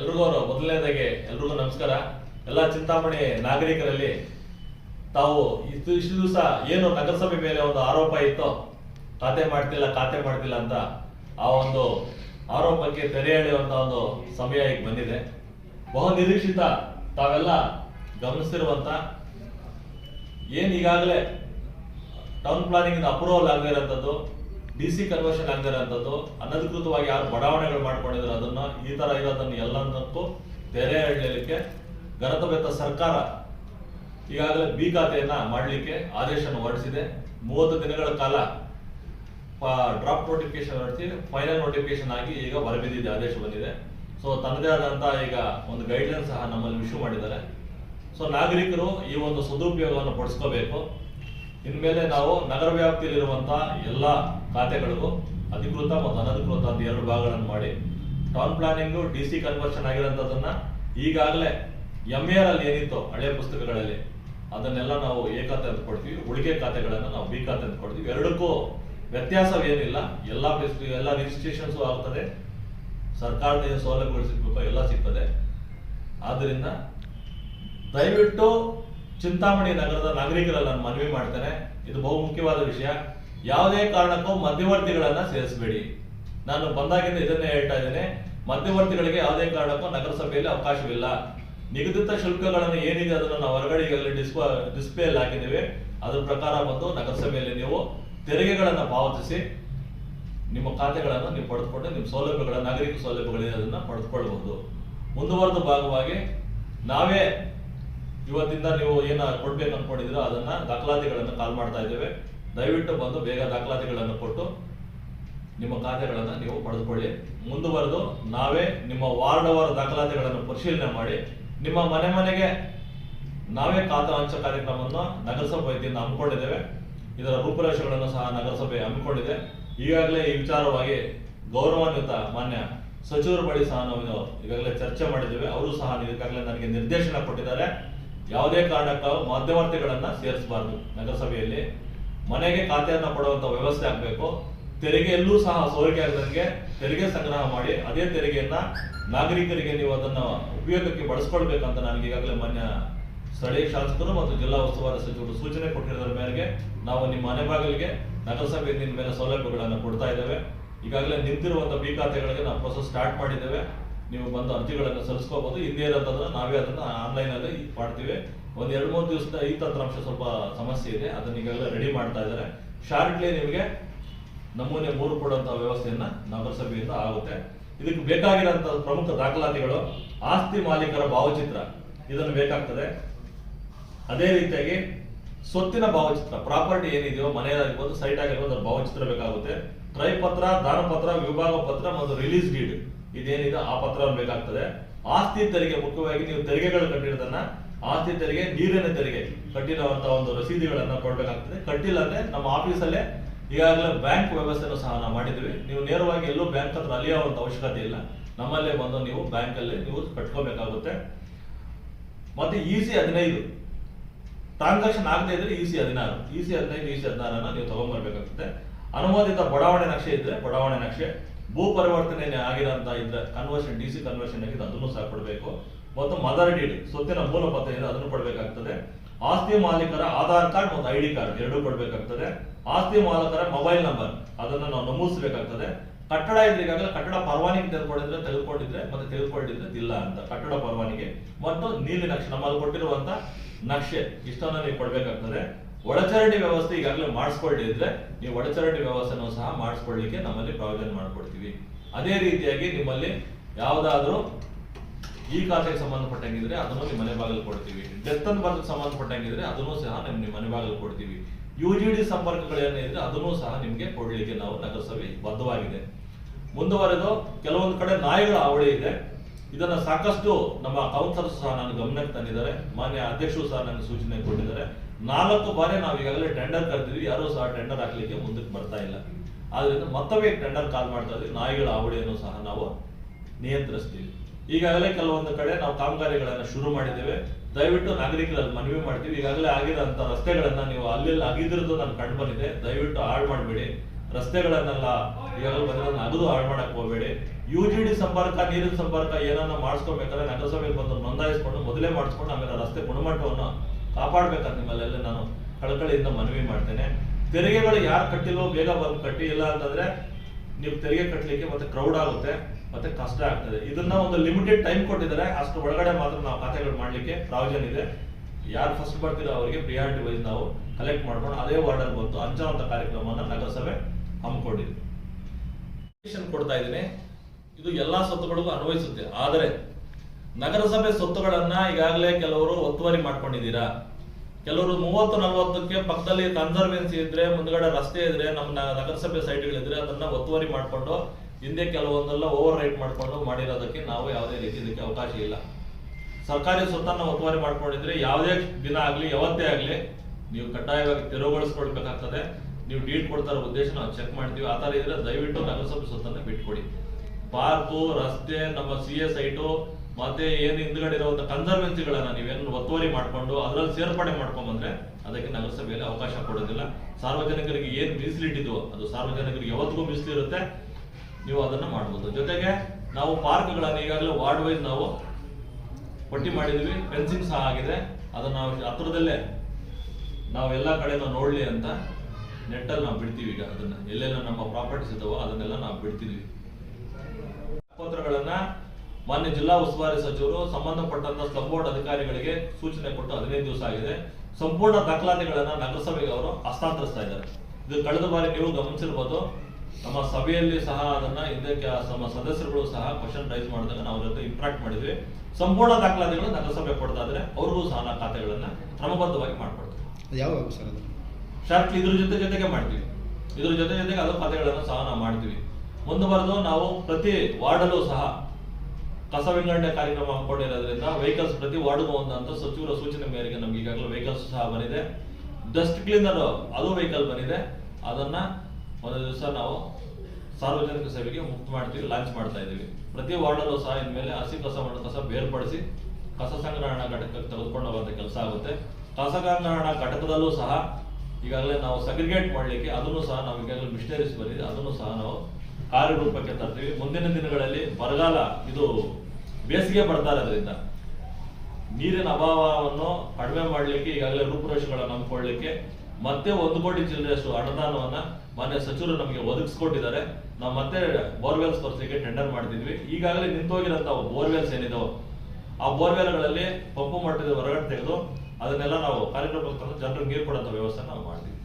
ಎಲ್ರಿಗೂ ಮೊದಲನೇದಾಗಿ ಎಲ್ರಿಗೂ ನಮಸ್ಕಾರ. ಎಲ್ಲ ಚಿಂತಾಮಣಿ ನಾಗರಿಕರಲ್ಲಿ ತಾವು ಇಷ್ಟು ಇಷ್ಟು ದಿವಸ ಏನು ನಗರಸಭೆ ಮೇಲೆ ಒಂದು ಆರೋಪ ಇತ್ತು, ಖಾತೆ ಮಾಡ್ತಿಲ್ಲ ಖಾತೆ ಮಾಡ್ತಿಲ್ಲ ಅಂತ ಆ ಒಂದು ಆರೋಪಕ್ಕೆ ತೆರೆ ಎಳೆಯುವಂತ ಒಂದು ಸಮಯ ಈಗ ಬಂದಿದೆ. ಬಹು ನಿರೀಕ್ಷಿತ ತಾವೆಲ್ಲ ಗಮನಿಸಿರುವಂತ ಏನ್ ಈಗಾಗಲೇ ಟೌನ್ ಪ್ಲಾನಿಂಗ್ ಅಪ್ರೂವಲ್ ಆಗದೇ ಇರೋಂಥದ್ದು ಡಿ ಸಿ ಕನ್ವರ್ಷನ್ ಇರೋಂಥದ್ದು ಅನಧಿಕೃತವಾಗಿ ಯಾರು ಬಡಾವಣೆಗಳು ಮಾಡ್ಕೊಂಡಿದ್ರು ಅದನ್ನ ಈ ತರ ಇರೋದನ್ನ ಎಲ್ಲದಕ್ಕೂ ತೆರೆ ಎಳಲಿಕ್ಕೆ ಘನತಬೆತ್ತ ಸರ್ಕಾರ ಈಗಾಗಲೇ ಬಿ ಖಾತೆಯನ್ನ ಮಾಡಲಿಕ್ಕೆ ಆದೇಶವನ್ನು ಹೊರಡಿಸಿದೆ. ಮೂವತ್ತು ದಿನಗಳ ಕಾಲ ಡ್ರಾಫ್ಟ್ ನೋಟಿಫಿಕೇಶನ್ ಹೊರಡಿಸಿ ಫೈನಲ್ ನೋಟಿಫಿಕೇಶನ್ ಆಗಿ ಈಗ ಹೊರಬಿದ್ದಿದೆ ಆದೇಶ ಬಂದಿದೆ. ಸೊ ತನ್ನದೇ ಆದಂತಹ ಈಗ ಒಂದು ಗೈಡ್ಲೈನ್ ಸಹ ನಮ್ಮಲ್ಲಿ ಇಶ್ಯೂ ಮಾಡಿದ್ದಾರೆ. ಸೊ ನಾಗರಿಕರು ಈ ಒಂದು ಸದುಪಯೋಗವನ್ನು ಪಡಿಸ್ಕೋಬೇಕು. ಇನ್ಮೇಲೆ ನಾವು ನಗರ ವ್ಯಾಪ್ತಿಯಲ್ಲಿರುವಂತಹ ಎಲ್ಲ ಖಾತೆಗಳಿಗೂ ಅಧಿಕೃತ ಮತ್ತು ಅನಧಿಕೃತ ಅಂತ ಎರಡು ಭಾಗಗಳನ್ನು ಮಾಡಿ. Town planning D C conversion ಆಗಿರೋಂಥದ್ದನ್ನ ಈಗಾಗಲೇ ಎಂ ಎ ಅಲ್ಲಿ ಏನಿತ್ತು ಹಳೆ ಪುಸ್ತಕಗಳಲ್ಲಿ ಅದನ್ನೆಲ್ಲ ನಾವು ಎ ಖಾತೆ ಅಂತ ಕೊಡ್ತೀವಿ, ಉಳಿಕೆ ಖಾತೆಗಳನ್ನು ನಾವು ಬಿ ಖಾತೆ ಅಂತ ಕೊಡ್ತೀವಿ. ಎರಡಕ್ಕೂ ವ್ಯತ್ಯಾಸವೇನಿಲ್ಲ. ಎಲ್ಲ ಎಲ್ಲ ರಿಜಿಸ್ಟ್ರೇಷನ್ಸು ಆಗ್ತದೆ. ಸರ್ಕಾರದಿಂದ ಸೌಲಭ್ಯಗಳು ಸಿಗ್ಬೇಕೋ, ಎಲ್ಲ ಸಿಗ್ತದೆ. ಆದ್ದರಿಂದ ದಯವಿಟ್ಟು ಚಿಂತಾಮಣಿ ನಗರದ ನಾಗರಿಕರಲ್ಲಿ ನಾನು ಮನವಿ ಮಾಡ್ತೇನೆ. ಇದು ಬಹುಮುಖ್ಯವಾದ ವಿಷಯ. ಯಾವುದೇ ಕಾರಣಕ್ಕೂ ಮಧ್ಯವರ್ತಿಗಳನ್ನ ಸೇರಿಸಬೇಡಿ. ನಾನು ಬಂದಾಗಿಂದ ಇದನ್ನೇ ಹೇಳ್ತಾ ಇದ್ದೇನೆ, ಮಧ್ಯವರ್ತಿಗಳಿಗೆ ಯಾವುದೇ ಕಾರಣಕ್ಕೂ ನಗರಸಭೆಯಲ್ಲಿ ಅವಕಾಶವಿಲ್ಲ. ನಿಗದಿತ ಶುಲ್ಕಗಳನ್ನು ಏನಿದೆ ಅದನ್ನು ನಾವು ಹೊರಗಡೆ ಡಿಸ್ಪ, ಡಿಸ್ಪ್ಲೇಯಲ್ಲಿ ಹಾಕಿದ್ದೇವೆ. ಅದ್ರ ಪ್ರಕಾರ ಬಂದು ನಗರಸಭೆಯಲ್ಲಿ ನೀವು ತೆರಿಗೆಗಳನ್ನು ಪಾವತಿಸಿ, ನಿಮ್ಮ ಖಾತೆಗಳನ್ನು ನೀವು ಪಡೆದುಕೊಂಡು, ನಿಮ್ಮ ಸೌಲಭ್ಯಗಳ, ನಾಗರಿಕ ಸೌಲಭ್ಯಗಳಿದೆ ಅದನ್ನು ಪಡೆದುಕೊಳ್ಳಬಹುದು. ಮುಂದುವರೆದ ಭಾಗವಾಗಿ ನಾವೇ ಇವತ್ತಿಂದ ನೀವು ಏನು ಕೊಡ್ಬೇಕು ಅನ್ಕೊಂಡಿದ್ದೀರೋ ಅದನ್ನ ದಾಖಲಾತಿಗಳನ್ನು ಕಾಲ್ ಮಾಡ್ತಾ ಇದ್ದೇವೆ. ದಯವಿಟ್ಟು ಬಂದು ಬೇಗ ದಾಖಲಾತಿಗಳನ್ನು ಕೊಟ್ಟು ನಿಮ್ಮ ಖಾತೆಗಳನ್ನು ನೀವು ಪಡೆದುಕೊಳ್ಳಿ. ಮುಂದುವರೆದು ನಾವೇ ನಿಮ್ಮ ವಾರ್ಡ್ ದಾಖಲಾತಿಗಳನ್ನು ಪರಿಶೀಲನೆ ಮಾಡಿ, ನಿಮ್ಮ ಮನೆ ಮನೆಗೆ ನಾವೇ ಖಾತಾ ಹಂಚ ಕಾರ್ಯಕ್ರಮವನ್ನು ನಗರಸಭೆ ವತಿಯಿಂದ ಹಮ್ಮಿಕೊಂಡಿದ್ದೇವೆ. ಇದರ ರೂಪುರೇಷೆಗಳನ್ನು ಸಹ ನಗರಸಭೆ ಹಮ್ಮಿಕೊಂಡಿದೆ. ಈಗಾಗಲೇ ಈ ವಿಚಾರವಾಗಿ ಗೌರವಾನ್ವಿತ ಮಾನ್ಯ ಸಚಿವರ ಬಳಿ ಸಹ ನಾವು ಈಗಾಗಲೇ ಚರ್ಚೆ ಮಾಡಿದ್ದೇವೆ. ಅವರು ಸಹ ಈಗಾಗಲೇ ನನಗೆ ನಿರ್ದೇಶನ ಕೊಟ್ಟಿದ್ದಾರೆ. ಯಾವುದೇ ಕಾರಣಕ್ಕೂ ಮಧ್ಯವರ್ತಿಗಳನ್ನ ಸೇರಿಸಬಾರದು ನಗರಸಭೆಯಲ್ಲಿ. ಮನೆಗೆ ಖಾತೆಯನ್ನ ಕೊಡುವಂತ ವ್ಯವಸ್ಥೆ ಆಗಬೇಕು. ತೆರಿಗೆಯಲ್ಲೂ ಸಹ ಸೋರಿಕೆ ಆಗದಂಗೆ ತೆರಿಗೆ ಸಂಗ್ರಹ ಮಾಡಿ, ಅದೇ ತೆರಿಗೆಯನ್ನ ನಾಗರಿಕರಿಗೆ ನೀವು ಅದನ್ನ ಉಪಯೋಗಕ್ಕೆ ಬಳಸ್ಕೊಳ್ಬೇಕಂತ ನನಗೆ ಈಗಾಗಲೇ ಮಾನ್ಯ ಸ್ಥಳೀಯ ಶಾಸಕರು ಮತ್ತು ಜಿಲ್ಲಾ ಉಸ್ತುವಾರಿ ಸಚಿವರು ಸೂಚನೆ ಕೊಟ್ಟಿರೋದ್ರ ಮೇರೆಗೆ ನಾವು ನಿಮ್ಮ ಮನೆ ಬಾಗಿಲಿಗೆ ನಗರಸಭೆ ನಿಮ್ಮ ಮೇಲೆ ಸೌಲಭ್ಯಗಳನ್ನು ಕೊಡ್ತಾ ಇದ್ದೇವೆ. ಈಗಾಗಲೇ ನಿಂತಿರುವಂತ ಬಿ ಖಾತೆಗಳಿಗೆ ನಾವು ಪ್ರೊಸೆಸ್ ಸ್ಟಾರ್ಟ್ ಮಾಡಿದ್ದೇವೆ. ನೀವು ಬಂದು ಅರ್ಜಿಗಳನ್ನು ಸಲ್ಲಿಸ್ಕೋಬಹುದು ಹಿಂದೆ ಇರೋದನ್ನ ನಾವೇ ಅದನ್ನ ಆನ್ಲೈನ್ ಅಲ್ಲಿ ಮಾಡ್ತೀವಿ ಒಂದ್ ಎರಡು ಮೂರು ದಿವಸದ ಈ ತಂತ್ರಾಂಶ ಸ್ವಲ್ಪ ಸಮಸ್ಯೆ ಇದೆ. ಅದನ್ನ ಈಗಾಗಲೇ ರೆಡಿ ಮಾಡ್ತಾ ಇದ್ದಾರೆ. ಶಾರ್ಟ್ಲಿ ನಿಮಗೆ ನಮೂನೆ ಮೂರು ಕೊಡುವಂತ ವ್ಯವಸ್ಥೆಯನ್ನ ನಗರಸಭೆಯಿಂದ ಆಗುತ್ತೆ. ಇದಕ್ಕೆ ಬೇಕಾಗಿರೋಂತ ಪ್ರಮುಖ ದಾಖಲಾತಿಗಳು ಆಸ್ತಿ ಮಾಲೀಕರ ಭಾವಚಿತ್ರ. ಇದನ್ನು ಬೇಕಾಗ್ತದೆ. ಅದೇ ರೀತಿಯಾಗಿ ಸ್ವತ್ತಿನ ಭಾವಚಿತ್ರ, ಪ್ರಾಪರ್ಟಿ ಏನಿದೆಯೋ ಮನೆಯಾಗಿರ್ಬೋದು ಸೈಟ್ ಆಗಿರ್ಬೋದು, ಅದ್ರ ಭಾವಚಿತ್ರ ಬೇಕಾಗುತ್ತೆ. ಕ್ರಯಪತ್ರ ದಾನಪತ್ರ, ವಿಭಾಗ ಪತ್ರ ಮತ್ತು ರಿಲೀಸ್ ಡೀಡ್ ಇದೇನಿದೆ, ಆ ಪತ್ರ ಬೇಕಾಗ್ತದೆ. ಆಸ್ತಿ ತೆರಿಗೆ, ಮುಖ್ಯವಾಗಿ ನೀವು ತೆರಿಗೆಗಳು ಕಟ್ಟಿರೋದನ್ನ ಆಸ್ತಿ ತೆರಿಗೆ ನೀರಿನ ತೆರಿಗೆ ಕಟ್ಟಿರುವಂತಹ ಒಂದು ರಸೀದಿಗಳನ್ನ ಕೊಡ್ಬೇಕಾಗ್ತದೆ. ಕಟ್ಟಿಲ್ಲ ಅಂದ್ರೆ ನಮ್ಮ ಆಫೀಸಲ್ಲೇ ಈಗಾಗಲೇ ಬ್ಯಾಂಕ್ ವ್ಯವಸ್ಥೆನೂ ಸಹ ನಾವು ಮಾಡಿದ್ವಿ. ನೀವು ನೇರವಾಗಿ ಎಲ್ಲೂ ಬ್ಯಾಂಕ್ ಹತ್ರ ಅಲಿಯುವಂತ ಅವಶ್ಯಕತೆ ಇಲ್ಲ. ನಮ್ಮಲ್ಲೇ ಬಂದು ನೀವು ಬ್ಯಾಂಕ್ ಅಲ್ಲಿ ನೀವು ಕಟ್ಕೋಬೇಕಾಗುತ್ತೆ. ಮತ್ತೆ ಸಿ ಹದಿನೈದು. ಟ್ರಾನ್ಸಾಕ್ಷನ್ ಆಗದೆ ಇದ್ರೆ ಸಿ ಹದಿನಾರು. ಇಸಿ ಹದಿನೈದು ಇಸಿ ಹದಿನಾರನ್ನ ನೀವು ತಗೊಂಡ್ಬರ್ಬೇಕಾಗುತ್ತೆ. ಅನುಮೋದಿತ ಬಡಾವಣೆ ನಕ್ಷೆ ಇದ್ರೆ ಬಡಾವಣೆ ನಕ್ಷೆ. ಭೂ ಪರಿವರ್ತನೆ ಆಗಿರೋಂತ ಇದ್ರೆ ಕನ್ವರ್ಷನ್ ಡಿ ಸಿ ಕನ್ವರ್ಷನ್ ಆಗಿದೆ ಅದನ್ನು ಸಹ ಕೊಡಬೇಕು. ಮತ್ತು ಮದರ್ ಡೀಡ್ ಸೊತ್ತಿನ ಮೂಲ ಪತ್ರ ಇದೆ ಅದನ್ನು ಕೊಡಬೇಕಾಗ್ತದೆ. ಆಸ್ತಿ ಮಾಲೀಕರ ಆಧಾರ್ ಕಾರ್ಡ್ ಮತ್ತು ಐಡಿ ಕಾರ್ಡ್ ಎರಡೂ ಕೊಡಬೇಕಾಗ್ತದೆ. ಆಸ್ತಿ ಮಾಲೀಕರ ಮೊಬೈಲ್ ನಂಬರ್ ಅದನ್ನು ನಾವು ನಮೂದಿಸಬೇಕಾಗ್ತದೆ. ಕಟ್ಟಡ ಇದ್ರೆ ಈಗಾಗಲೇ ಕಟ್ಟಡ ಪರವಾನಿಗೆ ತೆಗೆದುಕೊಂಡಿದ್ರೆ ತೆಗೆದುಕೊಂಡಿದ್ರೆ ಮತ್ತೆ ತೆಗೆದುಕೊಂಡಿದ್ರೆ ಇಲ್ಲ ಅಂತ, ಕಟ್ಟಡ ಪರವಾನಿಗೆ. ಮತ್ತು ನೀಲಿ ನಕ್ಷೆ, ನಮ್ಮಲ್ಲಿ ಕೊಟ್ಟಿರುವಂತ ನಕ್ಷೆ, ಇಷ್ಟನ್ನ ನೀವು ಕೊಡ್ಬೇಕಾಗ್ತದೆ. ಒಳಚರಂಡಿ ವ್ಯವಸ್ಥೆ ಈಗಾಗಲೇ ಮಾಡಿಸ್ಕೊಳ್ಳಿದ್ರೆ ನೀವು ಒಳಚರಂಡಿ ವ್ಯವಸ್ಥೆನೂ ಸಹ ಮಾಡಿಸ್ಕೊಳ್ಳಿಕ್ಕೆ ನಮ್ಮಲ್ಲಿ ಪ್ರಾವಿಷನ್ ಮಾಡಿಕೊಡ್ತೀವಿ. ಅದೇ ರೀತಿಯಾಗಿ ನಿಮ್ಮಲ್ಲಿ ಯಾವುದಾದ್ರೂ ಈ ಖಾತೆಗೆ ಸಂಬಂಧಪಟ್ಟಂಗಿದ್ರೆ ಅದನ್ನು ನಿಮ್ಮ ಮನೆ ಬಾಗಿಲು ಕೊಡ್ತೀವಿ. ಡೆತ್ ಅನ್ ಬರ್ತ್ ಸಂಬಂಧಪಟ್ಟಂಗಿದ್ರೆ ಅದನ್ನು ಸಹ ನಿಮ್ಮ ನಿಮ್ಮ ಮನೆ ಬಾಗಿಲು ಕೊಡ್ತೀವಿ. ಯು ಜಿ ಡಿ ಸಂಪರ್ಕಗಳೇನಿದ್ರೆ ಅದನ್ನು ಸಹ ನಿಮಗೆ ಕೊಡಲಿಕ್ಕೆ ನಾವು ನಗರಸಭೆ ಬದ್ಧವಾಗಿದೆ. ಮುಂದುವರೆದು ಕೆಲವೊಂದು ಕಡೆ ನಾಯಿಗಳ ಅವಳಿ ಇದೆ. ಇದನ್ನ ಸಾಕಷ್ಟು ನಮ್ಮ ಕೌನ್ಸಲರ್ಸ್ ಸಹ ನಾನು ಗಮನಕ್ಕೆ ತಂದಿದ್ದಾರೆ. ಮಾನ್ಯ ಅಧ್ಯಕ್ಷರು ಸಹ ನನಗೆ ಸೂಚನೆ ಕೊಟ್ಟಿದ್ದಾರೆ. ನಾಲ್ಕು ಬಾರಿ ನಾವು ಈಗಾಗಲೇ ಟೆಂಡರ್ ಕರೆದಿದ್ವಿ. ಯಾರೂ ಸಹ ಟೆಂಡರ್ ಹಾಕ್ಲಿಕ್ಕೆ ಮುಂದಕ್ಕೆ ಬರ್ತಾ ಇಲ್ಲ. ಆದ್ರಿಂದ ಮತ್ತೊಮ್ಮೆ ಟೆಂಡರ್ ಕಾಲ್ ಮಾಡ್ತಾ ಇದ್ವಿ. ನಾಯಿಗಳ ಅವಳಿಯನ್ನು ಸಹ ನಾವು ನಿಯಂತ್ರಿಸ್ತೀವಿ. ಈಗಾಗಲೇ ಕೆಲವೊಂದು ಕಡೆ ನಾವು ಕಾಮಗಾರಿಗಳನ್ನ ಶುರು ಮಾಡಿದ್ದೇವೆ. ದಯವಿಟ್ಟು ನಾಗರಿಕರಲ್ಲಿ ಮನವಿ ಮಾಡ್ತೀವಿ. ಈಗಾಗಲೇ ಆಗಿರೋಂಥ ರಸ್ತೆಗಳನ್ನ ನೀವು ಅಲ್ಲೆಲ್ಲಿ ಆಗಿದ್ರದ್ದು ನಾನು ಕಂಡು ಬಂದಿದೆ. ದಯವಿಟ್ಟು ಹಾಳು ಮಾಡಬೇಡಿ. ರಸ್ತೆಗಳನ್ನೆಲ್ಲ ಈಗಾಗಲೇ ಬಂದಿರೋದನ್ನ ಅಗದು ಹಾಳು ಮಾಡಕ್ ಹೋಗಬೇಡಿ. ಯು ಜಿ ಡಿ ಸಂಪರ್ಕ, ನೀರಿನ ಸಂಪರ್ಕ ಏನನ್ನ ಮಾಡಿಸ್ಕೋಬೇಕಾದ್ರೆ ನಗರಸಭೆಗೆ ಬಂದು ನೋಂದಾಯಿಸ್ಕೊಂಡು ಮೊದಲೇ ಮಾಡಿಸ್ಕೊಂಡು ಆಮೇಲೆ ರಸ್ತೆ ಗುಣಮಟ್ಟವನ್ನು ಕಾಪಾಡ್ಬೇಕಂತ ನಿಮ್ಮಲ್ಲೆಲ್ಲ ನಾನು ಕಳಕಳಿಯಿಂದ ಮನವಿ ಮಾಡ್ತೇನೆ. ತೆರಿಗೆಗಳು ಯಾರು ಕಟ್ಟಿಲ್ವೋ ಬೇಗ ಬಂದು ಕಟ್ಟಿ ಇಲ್ಲ ಅಂತಂದ್ರೆ ನೀವು ತೆರಿಗೆ ಕಟ್ಟಲಿಕ್ಕೆ ಮತ್ತೆ ಕ್ರೌಡ್ ಆಗುತ್ತೆ, ಮತ್ತೆ ಕಷ್ಟ ಆಗ್ತದೆ. ಇದನ್ನ ಒಂದು ಲಿಮಿಟೆಡ್ ಟೈಮ್ ಕೊಟ್ಟಿದ್ದಾರೆ. ಅಷ್ಟು ಒಳಗಡೆ ಮಾತ್ರ ನಾವು ಖಾತೆಗಳು ಮಾಡ್ಲಿಕ್ಕೆ ಪ್ರಾವಿಷನ್ ಇದೆ. ಯಾರು ಫಸ್ಟ್ ಬರ್ತೀರೋ ಅವರಿಗೆ ಪ್ರಿಯಾರಿಟಿ ವೈಸ್ ನಾವು ಕಲೆಕ್ಟ್ ಮಾಡ್ಕೊಂಡು ಅದೇ ವಾರ್ಡಲ್ಲಿ ಬಂತು ಅಂಚಾವಂತ ಕಾರ್ಯಕ್ರಮವನ್ನು ನಗರಸಭೆ ಹಮ್ಮಿಕೊಂಡಿದೆ. ಕೊಡ್ತಾ ಇದ್ದೀನಿ. ಇದು ಎಲ್ಲಾ ಸ್ವತ್ತುಗಳಿಗೂ ಅನ್ವಯಿಸುತ್ತೆ. ಆದರೆ ನಗರಸಭೆ ಸ್ವತ್ತುಗಳನ್ನ ಈಗಾಗಲೇ ಕೆಲವರು ಒತ್ತುವರಿ ಮಾಡ್ಕೊಂಡಿದ್ದೀರಾ? ಕೆಲವರು ಮೂವತ್ತು ನಲವತ್ತಕ್ಕೆ ಪಕ್ಕದಲ್ಲಿ ಕನ್ಸರ್ವೆನ್ಸಿ ಇದ್ರೆ, ಮುಂದ್ಗಡೆ ರಸ್ತೆ ಇದ್ರೆ, ನಮ್ಮ ನಗರಸಭೆ ಸೈಟ್ಗಳಿದ್ರೆ ಅದನ್ನ ಒತ್ತುವರಿ ಮಾಡ್ಕೊಂಡು, ಹಿಂದೆ ಕೆಲವೊಂದೆಲ್ಲ ಓವರ್ ರೈಟ್ ಮಾಡ್ಕೊಂಡು ಮಾಡಿರೋದಕ್ಕೆ ನಾವು ಯಾವುದೇ ರೀತಿ ಇದಕ್ಕೆ ಅವಕಾಶ ಇಲ್ಲ. ಸರ್ಕಾರಿ ಸ್ವತ್ತನ್ನ ಒತ್ತುವರಿ ಮಾಡ್ಕೊಂಡಿದ್ರೆ ಯಾವುದೇ ದಿನ ಆಗಲಿ, ಯಾವತ್ತೇ ಆಗಲಿ, ನೀವು ಕಡ್ಡಾಯವಾಗಿ ತೆರವುಗೊಳಿಸ್ಕೊಳ್ಬೇಕಾಗ್ತದೆ. ನೀವು ಡೀಟ್ ಕೊಡ್ತಾರ ಉದ್ದೇಶ ನಾವು ಚೆಕ್ ಮಾಡ್ತೀವಿ. ಆ ಥರ ಇದ್ರೆ ದಯವಿಟ್ಟು ನಗರಸಭೆ ಸ್ವತ್ತನ್ನ ಬಿಟ್ಕೊಡಿ. ಪಾರ್ಕು, ರಸ್ತೆ, ನಮ್ಮ ಸಿ ಎ ಸೈಟು, ಮತ್ತೆ ಏನು ಹಿಂದ್ಗಡೆ ಇರುವಂತ ಕನ್ಸರ್ವೆನ್ಸಿಗಳನ್ನ ನೀವೇನು ಒತ್ತುವರಿ ಮಾಡ್ಕೊಂಡು ಅದರಲ್ಲಿ ಸೇರ್ಪಡೆ ಮಾಡ್ಕೊಂಬಂದ್ರೆ ಅದಕ್ಕೆ ನಗರಸಭೆಯಲ್ಲಿ ಅವಕಾಶ ಕೊಡೋದಿಲ್ಲ. ಸಾರ್ವಜನಿಕರಿಗೆ ಏನ್ ಮೀಸಲಿಟ್ಟಿದ್ವು ಅದು ಸಾರ್ವಜನಿಕರಿಗೆ ಯಾವತ್ತಿಗೂ ಮೀಸಲಿರುತ್ತೆ. ನೀವು ಅದನ್ನ ಮಾಡ್ಬೋದು. ಜೊತೆಗೆ ನಾವು ಪಾರ್ಕ್ಗಳನ್ನು ಈಗಾಗಲೇ ವಾರ್ಡ್ ವೈಸ್ ನಾವು ಪಟ್ಟಿ ಮಾಡಿದ್ವಿ. ಫೆನ್ಸಿಂಗ್ ಸಹ ಆಗಿದೆ. ಅದನ್ನ ಹತ್ರದಲ್ಲೇ ನಾವು ಎಲ್ಲ ಕಡೆ ನೋಡ್ಲಿ ಅಂತ ನೆಟ್ಟಲ್ಲಿ ನಾವು ಬಿಡ್ತೀವಿ ಈಗ ಅದನ್ನ. ಎಲ್ಲೆಲ್ಲ ನಮ್ಮ ಪ್ರಾಪರ್ಟೀಸ್ ಇದಾವೋ ಅದನ್ನೆಲ್ಲ ನಾವು ಬಿಡ್ತಿದ್ವಿ ಪತ್ರಗಳನ್ನ ಮಾನ್ಯ ಜಿಲ್ಲಾ ಉಸ್ತುವಾರಿ ಸಚಿವರು ಸಂಬಂಧಪಟ್ಟಂತ ಸ್ಲಂ ಬೋರ್ಡ್ ಅಧಿಕಾರಿಗಳಿಗೆ ಸೂಚನೆ ಕೊಟ್ಟು ಹದಿನೈದು ದಿವಸ ಆಗಿದೆ. ಸಂಪೂರ್ಣ ದಾಖಲಾತಿಗಳನ್ನ ನಗರಸಭೆಗೆ ಅವರು ಹಸ್ತಾಂತರಿಸ್ತಾ ಇದ್ದಾರೆ. ಇದು ಕಳೆದ ಬಾರಿ ನೀವು ಗಮನಿಸಿರ್ಬೋದು ನಮ್ಮ ಸಭೆಯಲ್ಲಿ ಸಹ ಅದನ್ನ ಇದಕ್ಕೆ ನಮ್ಮ ಸದಸ್ಯರುಗಳು ಸಹ ಕ್ವಶನ್ ರೈಸ್ ಮಾಡಿದಾಗ ನಾವು ಅದರ ಜೊತೆ ಇಂಟ್ರಾಕ್ಟ್ ಮಾಡಿದ್ವಿ. ಸಂಪೂರ್ಣ ದಾಖಲಾತಿಗಳು ನಗರಸಭೆ ಕೊಡ್ತಾ ಇದ್ರೆ ಅವ್ರಿಗೂ ಸಹ ನಾವು ಖಾತೆಗಳನ್ನ ಕ್ರಮಬದ್ಧವಾಗಿ ಮಾಡ್ಕೊಡ್ತೀವಿ. ಸರ್ ಶಾರ್ಟ್ ಇದ್ರ ಜೊತೆ ಜೊತೆಗೆ ಮಾಡ್ತೀವಿ. ಇದ್ರ ಜೊತೆ ಜೊತೆಗೆ ಅದು ಖಾತೆಗಳನ್ನು ಸಹ ನಾವು ಮಾಡ್ತೀವಿ. ಮುಂದುವರೆದು ನಾವು ಪ್ರತಿ ವಾರ್ಡಲ್ಲೂ ಸಹ ಕಸ ವಿಂಗಡಣೆ ಕಾರ್ಯಕ್ರಮ ಹಮ್ಮಿಕೊಂಡಿರೋದ್ರಿಂದ ವೆಹಿಕಲ್ಸ್ ಪ್ರತಿ ವಾರ್ಡ್ಗೂ ಅಂತ ಸಚಿವರ ಸೂಚನೆ ಮೇರೆಗೆ ನಮ್ಗೆ ಈಗಾಗಲೇ ವೆಹಿಕಲ್ಸ್ ಸಹ ಬಂದಿದೆ. ಡಸ್ಟ್ ಕ್ಲೀನರ್ ಅದು ವೆಹಿಕಲ್ ಬಂದಿದೆ. ಅದನ್ನ ಒಂದು ದಿವಸ ನಾವು ಸಾರ್ವಜನಿಕ ಸೇವೆಗೆ ಮುಕ್ತ ಮಾಡ್ತೀವಿ ಲಾಂಚ್ ಮಾಡ್ತಾ ಇದ್ದೀವಿ. ಪ್ರತಿ ವಾರ್ಡಲ್ಲೂ ಸಹ ಇನ್ಮೇಲೆ ಹಸಿ ಕಸ ಮಣ್ಣು ಕಸ ಬೇರ್ಪಡಿಸಿ ಕಸ ಸಂಗ್ರಹಣಾ ಘಟಕಕ್ಕೆ ತೆಗೆದುಕೊಂಡು ಹೋಗುವಂತ ಕೆಲಸ ಆಗುತ್ತೆ. ಕಸ ಸಂಗ್ರಹಣಾ ಘಟಕದಲ್ಲೂ ಸಹ ಈಗಾಗಲೇ ನಾವು ಸಗ್ರಿಗೇಟ್ ಮಾಡಲಿಕ್ಕೆ ಅದನ್ನು ಸಹ ನಾವು ಈಗಾಗಲೇ ಮಿಷನರೀಸ್ ಬಂದಿದೆ. ಅದನ್ನು ಸಹ ನಾವು ಕಾರ್ಯರೂಪಕ್ಕೆ ತರ್ತೀವಿ. ಮುಂದಿನ ದಿನಗಳಲ್ಲಿ ಬರಗಾಲ ಇದು ಬೇಸಿಗೆ ಬರ್ತಾ ಇರೋದ್ರಿಂದ ನೀರಿನ ಅಭಾವವನ್ನು ಕಡಿಮೆ ಮಾಡಲಿಕ್ಕೆ, ಈಗಾಗಲೇ ರೂಪುರೇಷೆಗಳನ್ನು ನಂಬಿಕೊಳ್ಳಲಿಕ್ಕೆ ಮತ್ತೆ ಒಂದು ಕೋಟಿ ಚಿಲ್ಲರೆಯಷ್ಟು ಅನುದಾನವನ್ನು ಮಾನ್ಯ ಸಚಿವರು ನಮಗೆ ಒದಗಿಸ್ಕೊಟ್ಟಿದ್ದಾರೆ. ನಾವು ಮತ್ತೆ ಬೋರ್ವೆಲ್ಸ್ ತೋರಿಸಲಿಕ್ಕೆ ಟೆಂಡರ್ ಮಾಡ್ತಿದ್ವಿ. ಈಗಾಗಲೇ ನಿಂತೋಗಿರೋಂಥ ಬೋರ್ವೆಲ್ಸ್ ಏನಿದಾವೆ, ಆ ಬೋರ್ವೆಲ್ಗಳಲ್ಲಿ ಪಂಪು ಮಟ್ಟದ ಹೊರಗಡೆ ತೆಗೆದು ಅದನ್ನೆಲ್ಲ ನಾವು ಕಾರ್ಯಕ್ರಮಕ್ಕೆ ತಂದು ಜನರಿಗೆ ನೀರು ಕೊಡುವಂಥ ವ್ಯವಸ್ಥೆ ನಾವು ಮಾಡ್ತೀವಿ